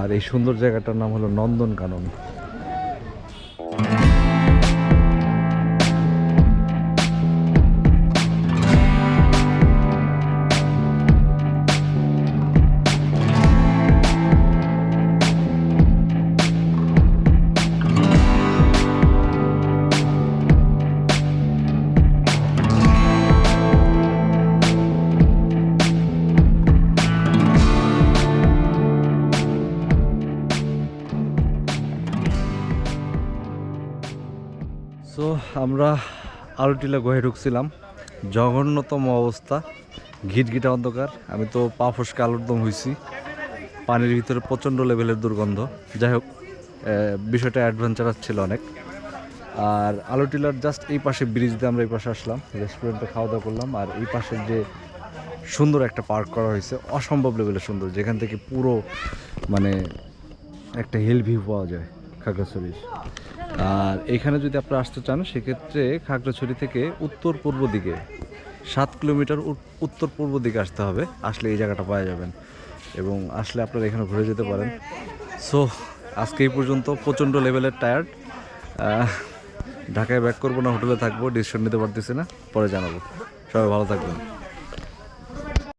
আর এই সুন্দর জায়গাটার নাম হলো নন্দনকানন। সো আমরা আলুটিলা গুহায় ঢুকছিলাম। জঘন্যতম অবস্থা। ঘিটঘিটা অন্ধকার। আমি তো পা ফসকে আলুর দম হয়েছি পানির ভিতরে প্রচণ্ড লেভেলের দুর্গন্ধ। যাই হোক বিষয়টা অ্যাডভেঞ্চারাস ছিল অনেক। আর আলুটিলার জাস্ট এই পাশে ব্রিজ দিয়ে আমরা এই পাশে আসলাম। রেস্টুরেন্টে খাওয়া দাওয়া করলাম। আর এই পাশের যে সুন্দর একটা পার্ক করা হয়েছে, অসম্ভব লেভেলের সুন্দর। যেখান থেকে পুরো মানে একটা হিল ভিউ পাওয়া যায়। খাগড়াছড়ির। আর এখানে যদি আপনারা আসতে চান, সেক্ষেত্রে খাগড়াছড়ি থেকে উত্তর পূর্ব দিকে, সাত কিলোমিটার উত- উত্তর পূর্ব দিকে আসতে হবে। আসলে এই জায়গাটা পাওয়া যাবেন। এবং আসলে আপনারা এখানে ঘুরে যেতে পারেন। সো, আজকে এই পর্যন্ত প্রচণ্ড লেভেলের টায়ার্ড ঢাকায় ব্যাক করব না, হোটেলে থাকব ডিসিশন নিতে পারতেছি না। পরে জানাব। সবাই ভালো থাকবেন।